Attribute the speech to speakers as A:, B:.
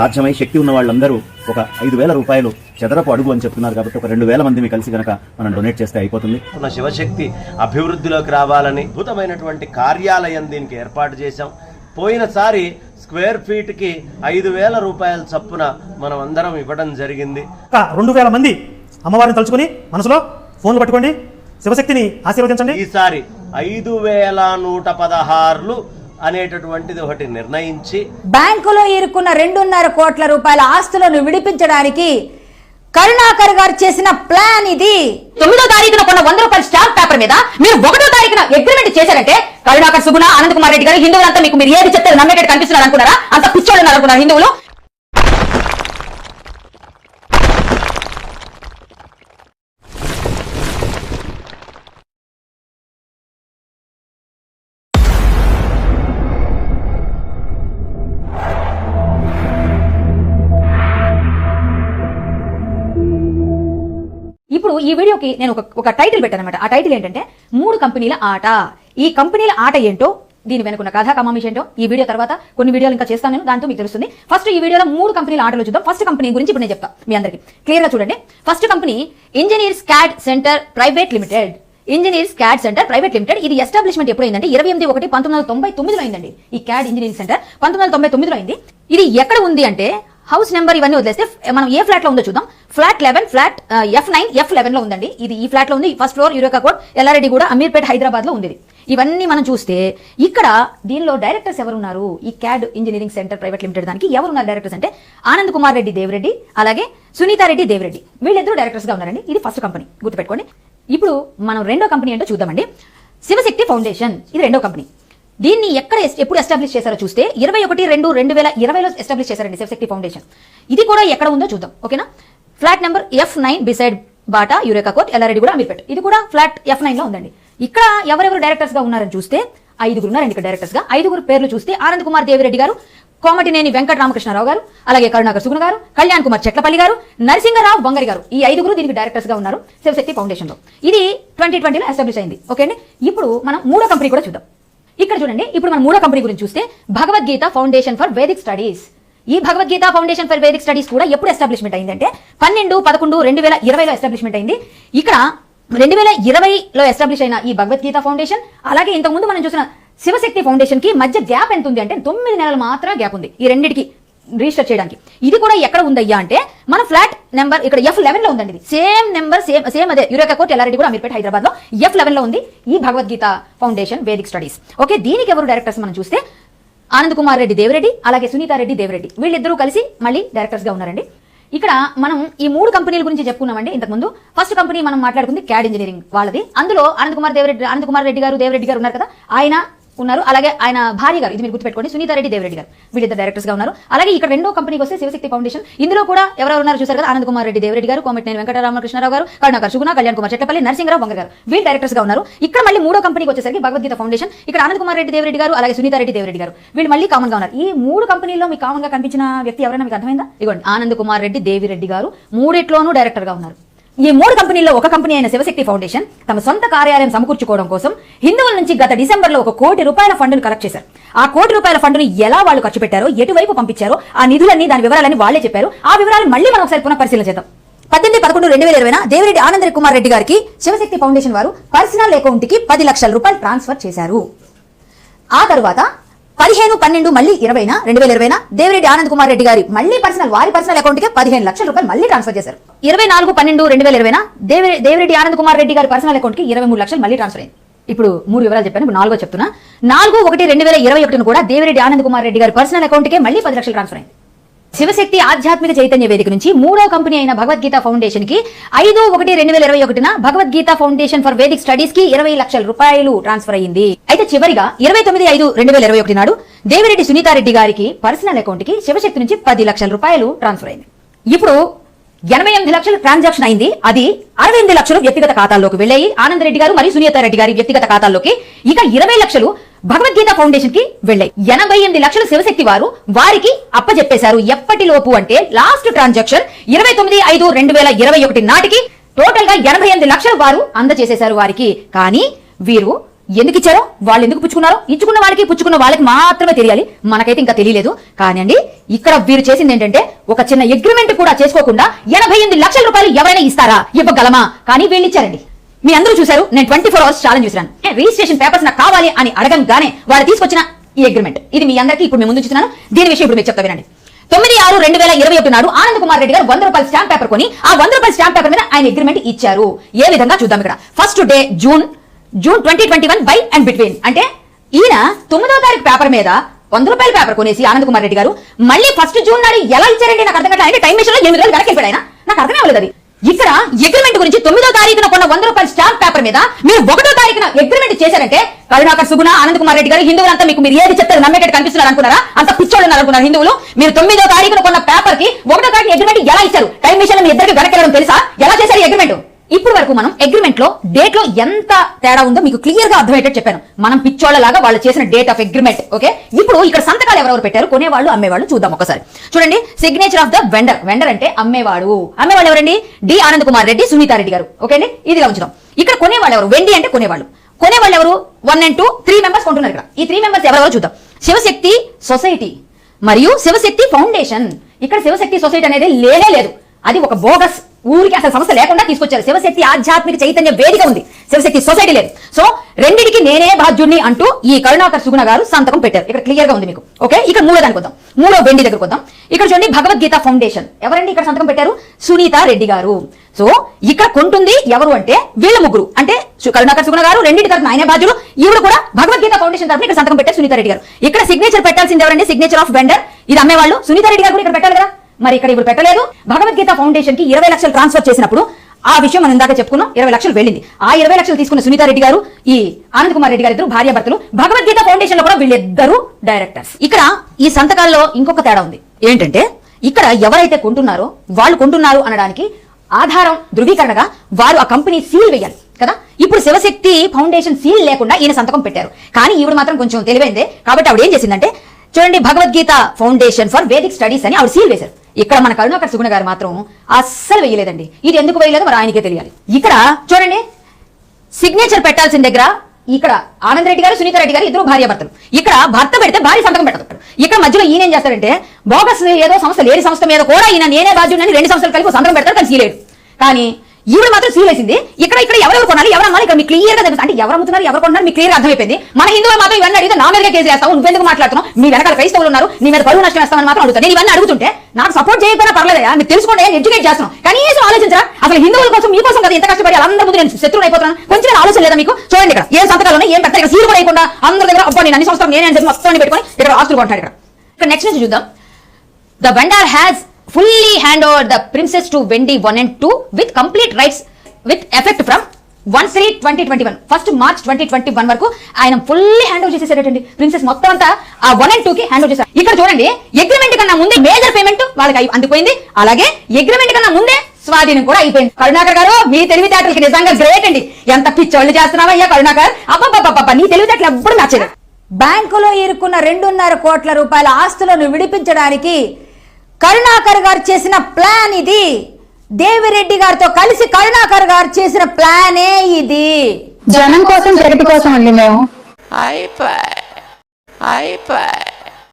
A: సాధ్యమై శక్తి ఉన్న వాళ్ళందరూ ఒక ఐదు వేల రూపాయలు చదరపు అడుగు అని చెప్తున్నారు కాబట్టి ఒక రెండు వేల మంది కలిసి గనక మనం డొనేట్ చేస్తే అయిపోతుంది.
B: ఉన్న శివశక్తి అభివృద్ధిలోకి రావాలని అద్భుతమైనటువంటి కార్యాలయం దీనికి ఏర్పాటు చేశాం. పోయినసారి స్క్వేర్ ఫీట్కి ఐదు వేల రూపాయల చప్పున మనం అందరం ఇవ్వడం జరిగింది.
C: ఒక రెండు వేల మంది అమ్మవారిని తలుచుకుని మనసులో ఫోన్లు పట్టుకోండి శివశక్తిని ఆశీర్వదించండి.
B: ఈసారి ఐదు వేల నూట పదహారులు అనేటటువంటిది ఒకటి నిర్ణయించి
D: బ్యాంకులో ఇరుక్కున్న రెండున్నర కోట్ల రూపాయల ఆస్తులను విడిపించడానికి కరుణాకర్ గారు చేసిన ప్లాన్ ఇది.
E: తొమ్మిదో తారీఖున కొన్న వంద రూపాయల స్టాంప్ పేపర్ మీద మీరు ఒకటో తారీఖున అగ్రిమెంట్ చేశారంటే కరుణాకర్ సుగుణ అనంత్ కుమార్ రెడ్డి గారు హిందువులంతా మీకు మీరు ఏది చెప్తే నమ్మేటట్టు కనిపిస్తున్నారు అనుకున్నారా? అంత పిచ్చోళ్ళు అనుకున్నారు హిందువులు. ఈ వీడియోకి నేను ఒక ఒక టైటిల్ పెట్టాను అనమాట ఆ టైటిల్ ఏంటంటే మూడు కంపెనీల ఆట. ఈ కంపెనీల ఆట ఏంటో దీని వెనుకున్న కథా కమామిష్ ఏంటో ఈ వీడియో తర్వాత కొన్ని వీడియోలు ఇంకా చేస్తాను నేను దాంతో మీకు తెలుస్తుంది. ఫస్ట్ ఈ వీడియోలో మూడు కంపెనీల ఆటలు చూద్దాం. ఫస్ట్ కంపెనీ గురించి ఇప్పుడు నేను చెప్తా మీ అందరికి. క్లియర్గా చూడండి. First company engineers CAD centre private limited engineers CAD centre private limited ఇది ఎస్టాబ్లిష్మెంట్ ఎప్పుడు అయిందంటే ఇరవై ఎనిమిది ఒకటి పంతొమ్మిది వందల తొంభై తొమ్మిదిలో అయిందండి. ఈ క్యాడ్ ఇంజనీరింగ్ సెంటర్ పంతొమ్మిది వందల తొంభై తొమ్మిదిలో అయింది. ఇది ఎక్కడ ఉంది అంటే హౌస్ నెంబర్ ఇవన్నీ వదిలేస్తే మనం ఏ ఫ్లాట్లో ఉందో చూద్దాం. Flat eleven flat F nine F లెవెన్లో ఉందండి. ఇది ఈ ఫ్లాట్లో ఉంది. First floor Eureka court Yellareddy కూడా అమీర్పేట్ హైదరాబాద్లో ఉంది ఇవన్నీ మనం చూస్తే ఇక్కడ దీనిలో డైరెక్టర్స్ ఎవరున్నారు? ఈ CAD engineering centre private limited దానికి ఎవరున్నారు డైరెక్టర్స్ అంటే ఆనంద్ కుమార్ రెడ్డి దేవరెడ్డి అలాగే సునీతారెడ్డి దేవరెడ్డి. వీళ్ళిద్దరూ డైరెక్టర్స్గా ఉన్నారండి. ఇది ఫస్ట్ కంపెనీ. గుర్తుపెట్టుకోండి. ఇప్పుడు మనం రెండో కంపెనీ ఏంటో చూద్దామండి. శివశక్తి ఫౌండేషన్. ఇది రెండో కంపెనీ. దీన్ని ఎక్కడ ఎప్పుడు ఎస్టాబ్లిష్ చేశారో చూస్తే ఇరవై ఒకటి రెండు రెండు వేల ఇరవైలో ఎస్టాబ్లిష్ చేశారండి శివశక్తి ఫౌండేషన్. ఇది కూడా ఎక్కడ ఉందో చూద్దాం ఓకేనా? Flat number F nine beside Bata Eureka court LRD కూడా అమీర్పేట్. ఇది కూడా ఫ్లాట్ ఎఫ్ నైన్లో ఉందండి. ఇక్కడ ఎవరెవరు డైరెక్టర్స్గా ఉన్నారని చూస్తే ఐదుగురు ఉన్నారండి ఇక్కడ డైరెక్టర్స్గా. ఐదుగురు పేర్లు చూస్తే ఆనంద్ కుమార్ దేవిరెడ్డి గారు కోమటినేని వెంకట రామకృష్ణారావు గారు అలాగే కరుణాకర్ సుగుణ గారు కళ్యాణ్ కుమార్ చెట్లపల్లి గారు నరసింహరావు బొంగరి గారు. ఈ ఐదుగురు దీనికి డైరెక్టర్స్గా ఉన్నారు శివశక్తి ఫౌండేషన్లో. ఇది ట్వంటీ ట్వంటీలో ఎస్టాబ్లిష్ అయింది ఓకే అండి ఇప్పుడు మనం మూడో కంపెనీ కూడా చూద్దాం. ఇక్కడ చూడండి ఇప్పుడు మనం మూడో కంపెనీ గురించి చూస్తే Bhagavadgita foundation for Vedic studies. ఈ Bhagavadgita foundation for Vedic studies కూడా ఎప్పుడు ఎస్టాబ్లిష్మెంట్ అయిందంటే పన్నెండు పదకొండు రెండు వేల ఇరవైలో ఎస్టాబ్లిష్మెంట్ అయింది. ఇక్కడ రెండు వేల ఇరవైలో ఎస్టాబ్లిష్ అయిన ఈ భగవద్గీత ఫౌండేషన్ అలాగే ఇంతకుముందు మనం చూసిన శివశక్తి ఫౌండేషన్కి మధ్య గ్యాప్ ఎంత ఉంది అంటే తొమ్మిది నెలలు మాత్రం గ్యాప్ ఉంది. ఈ రెండింటికి రిజిస్టర్ చేయడానికి. ఇది కూడా ఎక్కడ ఉందయ్యా అంటే మన ఫ్లాట్ నెంబర్ ఇక్కడ ఎఫ్ లెవెన్లో ఉందండి ఇది. సేమ్ నెంబర్ సేమ్ సేమ్ అదే. యురేకా కోర్ట్ ఎల్లారెడ్డి కూడా అమీర్పేట హైదరాబాద్లో ఎఫ్ లెవెన్లో ఉంది. ఈ Bhagavadgita foundation Vedic studies okay దీనికి ఎవరు డైరెక్టర్స్ మనం చూస్తే ఆనంద్ కుమార్ రెడ్డి దేవరెడ్డి అలాగే సునీతారెడ్డి దేవరెడ్డి. వీళ్ళిద్దరూ కలిసి మళ్ళీ డైరెక్టర్స్గా ఉన్నారండి. ఇక్కడ మనం ఈ మూడు కంపెనీల గురించి చెప్పుకున్నామండి ఇంతకుముందు. ఫస్ట్ కంపెనీ మనం మాట్లాడుకుంది క్యాడ్ ఇంజనీరింగ్ వాళ్ళది. అందులో ఆనంద్ కుమార్ దేవరెడ్డి ఆనంద్ కుమార్ రెడ్డి గారు దేవరెడ్డి గారు ఉన్నారు కదా. ఆయన ఉన్నారు. అలాగే ఆయన భార్య గారు ఇది మీరు గుర్తుపెట్టుకోండి సునీతారెడ్డి దేవరెడ్డి గారు. వీళ్ళిద్దరు డైరెక్టర్స్గా ఉన్నారు. అలాగే ఇక్కడ రెండో కంపెనీకి వస్తే శివశక్తి ఫౌండేషన్ ఇందులో కూడా ఎవరెవరు ఉన్నారు చూసారు కదా? ఆనంద్ కుమార్ రెడ్డి దేవరెడ్డి గారు కోమటినేని వెంకటరామకృష్ణారావు గారు కరుణాకర్ సుగుణ కళ్యాణ్ కుమార్ చెట్టపల్లి నరసింహరావు బొంగర్ గారు. వీళ్ళు డైరెక్టర్స్గా ఉన్నారు. ఇక్కడ మళ్ళీ మూడో కంపెనీకి వచ్చేసరికి భగవద్గీత ఫౌండేషన్ ఇక్కడ ఆనంద్ కుమార్ రెడ్డి దేవరెడ్డి గారు అలాగే సునీతారెడ్డి దేవరెడ్డి గారు. వీళ్ళు మళ్ళీ కామన్గా ఉన్నారు. ఈ మూడు కంపెనీలో మీకు కామన్గా కనిపించిన వ్యక్తి ఎవరైనా మీకు అర్థమైందా? ఇదిగోండి ఆనంద్ కుమార్ రెడ్డి దేవిరెడ్డి గారు మూడిట్లోనూ డైరెక్టర్గా ఉన్నారు. ఈ మూడు కంపెనీల్లో ఒక కంపెనీ అయిన శివశక్తి ఫౌండేషన్ తమ సొంత కార్యాలయం సమకూర్చుకోవడం కోసం హిందువుల నుంచి గత డిసెంబర్లో ఒక కోటి రూపాయల ఫండ్ను కలెక్ట్ చేశారు. ఆ కోటి రూపాయల ఫండ్ను ఎలా వాళ్ళు ఖర్చు పెట్టారో ఎటువైపు పంపించారో ఆ నిధులన్నీ దాని వివరాలని వాళ్ళే చెప్పారు. ఆ వివరాలు మళ్ళీ మనం ఒకసారి పునః పరిశీలన చేద్దాం. పద్దెనిమిది పదకొండు రెండు వేల ఇరవై దేవిరెడ్డి ఆనంద్ కుమార్ రెడ్డి గారికి శివశక్తి ఫౌండేషన్ వారు పర్సనల్ అకౌంట్కి పది లక్షల రూపాయలు ట్రాన్స్ఫర్ చేశారు. ఆ తర్వాత పదిహేను పన్నెండు మళ్ళీ ఇరవైన రెండు వేల ఇరవైనా దేవిరెడ్డి ఆనంద్ కుమార్ రెడ్డి గారి మళ్ళీ పర్సనల్ వారి పర్సనల్ అకౌంట్కి పదిహేను లక్షల రూపాయలు మళ్ళీ ట్రాన్స్ఫర్ చేశారు. ఇరవై నాలుగు పన్నెండు రెండు వేల ఇరవైనా దేవి దేవిరెడ్డి ఆనంద్ కుమార్ రెడ్డి గారి పర్సనల్ అకౌంట్కి ఇరవై మూడు లక్షలు మళ్ళీ ట్రాన్స్ఫర్ అయింది. ఇప్పుడు మూడు వివరాలు చెప్పాను ఇప్పుడు నాలుగో చెప్తున్నా. నాలుగు ఒకటి రెండు వేల ఇరవై ఒకటిని కూడా దేవిరెడ్డి ఆనంద్ కుమార్ రెడ్డి గారి పర్సనల్ అకౌంట్కి మళ్ళీ పది లక్షలు ట్రాన్స్ఫర్ అయింది. శివశక్తి ఆధ్యాత్మిక చైతన్య వేదిక నుంచి మూడో కంపెనీ అయిన భగవద్గీత ఫౌండేషన్కి ఐదు ఒకటి రెండు వేల ఇరవై ఒకటిన భగవద్గీత ఫౌండేషన్ ఫర్ వేదిక్ స్టడీస్కి ఇరవై లక్షల రూపాయలు ట్రాన్స్ఫర్ అయ్యింది. అయితే చివరిగా ఇరవై తొమ్మిది ఐదు రెండు వేల ఇరవై ఒకటి నాడు దేవిరెడ్డి సునీతారెడ్డి గారికి పర్సనల్ అకౌంట్కి శివశక్తి నుంచి పది లక్షల రూపాయలు ట్రాన్స్ఫర్ అయింది. ఇప్పుడు ఎనభై ఎనిమిది లక్షల ట్రాన్సాక్షన్ అయింది. అది అరవై ఎనిమిది లక్షలు వ్యక్తిగత ఖాతాల్లోకి వెళ్ళాయి. ఆనంద్ రెడ్డి గారు మరియు సునీతారెడ్డి గారి వ్యక్తిగత ఖాతాల్లోకి ఇక ఇరవై లక్షలు భగవద్గీత ఫౌండేషన్కి వెళ్ళాయి. ఎనభై ఎనిమిది లక్షల శివశక్తి వారు వారికి అప్పజెప్పేశారు. ఎప్పటిలోపు అంటే లాస్ట్ ట్రాన్సాక్షన్ ఇరవై తొమ్మిది ఐదు రెండు వేల ఇరవై ఒకటి నాటికి టోటల్గా ఎనభై ఎనిమిది లక్షలు వారు అందజేసేశారు వారికి. కానీ వీరు ఎందుకు ఇచ్చారో వాళ్ళు ఎందుకు పుచ్చుకున్నారో ఇచ్చుకున్న వాళ్ళకి పుచ్చుకున్న వాళ్ళకి మాత్రమే తెలియాలి. మనకైతే ఇంకా తెలియలేదు. కానివ్వండి ఇక్కడ వీరు చేసింది ఏంటంటే ఒక చిన్న అగ్రిమెంట్ కూడా చేసుకోకుండా ఎనభై ఎనిమిది లక్షల రూపాయలు ఎవరైనా ఇస్తారా? ఇవ్వగలమా? కానీ వీళ్ళు ఇచ్చారండి. మీ అందరూ చూశారు నేను ట్వంటీ ఫోర్ అవర్స్ ఛాలెంజ్ చూసాను రిజిస్ట్రేషన్ పేపర్స్ నాకు కావాలి అని అడగంగానే వాళ్ళు తీసుకొచ్చిన ఈ అగ్రిమెంట్ ఇది మీ అందరికీ ఇప్పుడు మేము ముందు చూస్తున్నాను. దీని విషయం ఇప్పుడు మీరు చెప్తా వినండి. తొమ్మిది ఆరు రెండు వేల ఇరవై ఒకటి నాడు ఆనంద్ కుమార్ రెడ్డి గారు వంద రూపాయల స్టాంప్ పేపర్ కొని ఆ వంద రూపాయల స్టాంప్ పేపర్ మీద ఆయన అగ్రిమెంట్ ఇచ్చారు. ఏ విధంగా చూద్దాం ఇక్కడ. First day June June twenty twenty one by and between అంటే ఈయన తొమ్మిదో తారీఖు పేపర్ మీద వంద రూపాయల పేపర్ కొనేసి ఆనంద్ కుమార్ రెడ్డి గారు మళ్ళీ ఫస్ట్ జూన్ నాడు ఎలా ఇచ్చారండి? నాకు అర్థం కావట్లేదు. టైం మిషన్లో ఎనిమిది రోజులు వెనక్కి ఆయన. నాకు అర్థం అవ్వలేదు అది. ఇక్కడ అగ్రిమెంట్ గురించి తొమ్మిదో తారీఖున కొన్న వంద రూపాయల స్టాంప్ పేపర్ మీద మీరు ఒకటో తారీఖున అగ్రిమెంట్ చేశారంటే కరుణాకర్ సుగుణ ఆనంద్ కుమార్ రెడ్డి గారు హిందువులంతా మీకు మీరు ఏది చెప్తారు నమ్మేటట్టు కనిపిస్తున్నారు అనుకున్నారా? అంత పిచ్చోళ్ళు అనుకున్నారు హిందువులు. మీరు తొమ్మిదో తారీఖున కొన్న పేపర్కి ఒకటో తారీఖు అగ్రిమెంట్ ఎలా ఇచ్చారు? టైం మిషన్ మీ ఇద్దరికి వెనకెళ్ళడం తెలుసా? ఎలా చేశారు అగ్రిమెంట్ ఇప్పుడు వరకు మనం అగ్రిమెంట్లో డేట్లో ఎంత తేడా ఉందో మీకు క్లియర్గా అర్థమయ్యేటట్టు చెప్పాను. మనం పిచ్చోళ్ళలాగా వాళ్ళు చేసిన డేట్ ఆఫ్ అగ్రిమెంట్ ఓకే ఇప్పుడు ఇక్కడ సంతకాలు ఎవరెవరు పెట్టారు? కొనేవాళ్ళు అమ్మేవాళ్ళు చూద్దాం ఒకసారి. చూడండి signature of the vendor vendor అంటే అమ్మేవాడు. అమ్మేవాళ్ళు ఎవరండి? డి ఆనంద్ కుమార్ రెడ్డి సునీతారెడ్డి గారు. ఓకే అండి? ఇదిగా ఉంచుదాం. ఇక్కడ కొనేవాళ్ళు ఎవరు? వెండి అంటే కొనేవాళ్ళు. కొనేవాళ్ళు ఎవరు? One and two three members కొంటున్నారు ఇక్కడ. ఈ త్రీ మెంబర్స్ ఎవరెవరు చూద్దాం. శివశక్తి సొసైటీ మరియు శివశక్తి ఫౌండేషన్ ఇక్కడ శివశక్తి సొసైటీ అనేది లేనే లేదు. అది ఒక బోగస్ ఊరికి అసలు సమస్య లేకుండా తీసుకొచ్చారు. శివశక్తి ఆధ్యాత్మిక చైతన్య వేదిక ఉంది. శివశక్తి సొసైటీ లేదు. సో రెండింటికి నేనే బాధ్యుడిని అంటూ ఈ కరుణాకర్ సుగుణ గారు సంతకం పెట్టారు. ఇక్కడ క్లియర్గా ఉంది మీకు. ఓకే? ఇక్కడ మూడో దానికి వద్దాం. మూడో వెండి దగ్గరకు వద్దాం. ఇక్కడ చూడండి భగవద్గీత ఫౌండేషన్. ఎవరండి ఇక్కడ సంతకం పెట్టారు? సునీత రెడ్డి గారు. సో ఇక్కడ కొంటుంది ఎవరు అంటే వీళ్ళ ముగ్గురు. అంటే కరుణాకర్ సుగుణ గారు రెండింటి తరఫున ఆయన బాధ్యులు. ఈవిడ కూడా భగవద్గీత ఫౌండేషన్ తరఫున ఇక్కడ సంతకం పెట్టారు సునీత రెడ్డి గారు. ఇక్కడ సిగ్నేచర్ పెట్టాల్సింది ఎవరండి? సిగ్నేచర్ ఆఫ్ వెండర్ ఇది అమ్మేవాళ్ళు సునీత రెడ్డి గారు కూడా ఇక్కడ పెట్టాలి కదా? మరి ఇక్కడ ఇప్పుడు పెట్టలేదు. భగవద్గీత ఫౌండేషన్కి ఇరవై లక్షలు ట్రాన్స్ఫర్ చేసినప్పుడు ఆ విషయం మనం ఇందాక చెప్పుకున్నాం. ఇరవై లక్షలు వెళ్ళింది. ఆ ఇరవై లక్షలు తీసుకున్న సునీత రెడ్డి గారు ఈ ఆనంద్ కుమార్ రెడ్డి గారు ఇద్దరు భార్య భర్తలు భగవద్గీత ఫౌండేషన్లో కూడా వీళ్ళిద్దరు డైరెక్టర్స్. ఇక్కడ ఈ సంతకాల్లో ఇంకొక తేడా ఉంది. ఏంటంటే ఇక్కడ ఎవరైతే కొంటున్నారో వాళ్ళు కొంటున్నారు అనడానికి ఆధారం ధృవీకరణగా వారు ఆ కంపెనీ సీల్ వేయాలి కదా? ఇప్పుడు శివశక్తి ఫౌండేషన్ సీల్ లేకుండా ఈయన సంతకం పెట్టారు. కానీ ఈవిడ మాత్రం కొంచెం తెలివైందే. కాబట్టి ఆవిడ ఏం చేసిందంటే చూడండి Bhagavadgita foundation for Vedic studies అని ఆవిడ సీల్ వేశారు. ఇక్కడ మన కరుణాకర్ సుగుణ గారు మాత్రం అస్సలు వేయలేదండి. ఇది ఎందుకు వేయలేదో మరి ఆయనకే తెలియాలి. ఇక్కడ చూడండి సిగ్నేచర్ పెట్టాల్సిన దగ్గర ఇక్కడ ఆనంద్ రెడ్డి గారు సునీత రెడ్డి గారు ఇద్దరు భార్య భర్తలు ఇక్కడ భర్త పెడితే భార్య సంతకం పెట్టదు. ఇక్కడ మధ్యలో ఈయన ఏం చేస్తాడంటే బోగస్ ఏదో సంస్థ లేని సంస్థ మీద కూడా ఈయన నేనే బాధ్యుడని రెండు సంస్థలు కలిపి సంతకం పెడతాడు కానీ సీలేడు. కానీ ఈవిడ మాత్రం సీలేసింది ఇక్కడ ఇక్కడ ఎవరెవరు కొనాలి ఎవరు అమ్మాలి ఇక్కడ మీకు క్లియర్గా తెలుస్తుంది. అంటే ఎవరు అమ్ముతున్నారు ఎవరు కొన్నారు మీకు క్లియర్ అర్థమైపోయింది. మన హిందువులు మాత్రం ఇవన్నీ అడిగితే నా మీదగా కేసు వేస్తావు నువ్వెందుకు మాట్లాడుతున్నావు? మీ వెనకాల క్రైస్తవులు ఉన్నారు నీ మీద పరువు నష్టం వేస్తామని మాత్రం అడుగుతాను నేను ఇవన్నీ అడుగుతుంటే నాకు సపోర్ట్ చేయకపోయినా పర్లేదా మీకు తెలుసుకోండి ఎడ్యుకేట్ చేస్తున్నాం కనీసం ఆలోచించరా అసలు హిందువుల కోసం మీకోసం కదా ఎంత కష్టపడి అందరి ముందు నేను శత్రువు అయిపోతున్నాను? కొంచెం ఆలోచన లేదా మీకు? చూడండి ఇక్కడ ఏ సంతకాలు ఏం పెద్ద ఇక్కడ సీల్ కూడా వేయకుండా అందరి దగ్గర అబ్బా నేను అన్ని సంవత్సరం నేనే అని చెప్పి మొత్తం పెట్టుకొని ఇక్కడ ఆస్తులు కొంటాడు ఇక్కడ. ఇక్కడ నెక్స్ట్ నుంచి చూద్దాం. The vendor has fully hand over the premises to vendee one and two with complete rights with effect from one three twenty twenty one first March twenty twenty one వరకు ఆయన ఫుల్లీ హ్యాండ్ ఓవర్ చేసేసారటండి premises మొత్తం అంతా ఆ one and two కి hand over చేశారు. ఇక్కడ చూడండి అగ్రిమెంట్ కన్నా ముందే మేజర్ పేమెంట్ వాళ్ళకి అందిపోయింది. అలాగే అగ్రిమెంట్ కన్నా ముందే స్వాధీనం కూడా అయిపోయింది. కరుణాకర్ గారు మీ తెలివితేటలకి నిజంగా గ్రేట్ అండి. ఎంత పిచ్చోళ్ళు చేస్తున్నావా అయ్యా కరుణాకర్? అబ్బాబ్బాబ్బా నీ తెలివితేటలు ఎప్పుడు నచ్చలేదు.
D: బ్యాంకులో ఇరుక్కున్న రెండున్నర కోట్ల రూపాయల ఆస్తులను విడిపించడానికి కరుణాకర్ గారు చేసిన ప్లాన్ ఇది. దేవిరెడ్డి గారితో కలిసి కరుణాకర్ గారు చేసిన ప్లానే ఇది.
F: జనం కోసం జగతి కోసం అండి మేము.
G: అయిపోయి. అయిపోయి.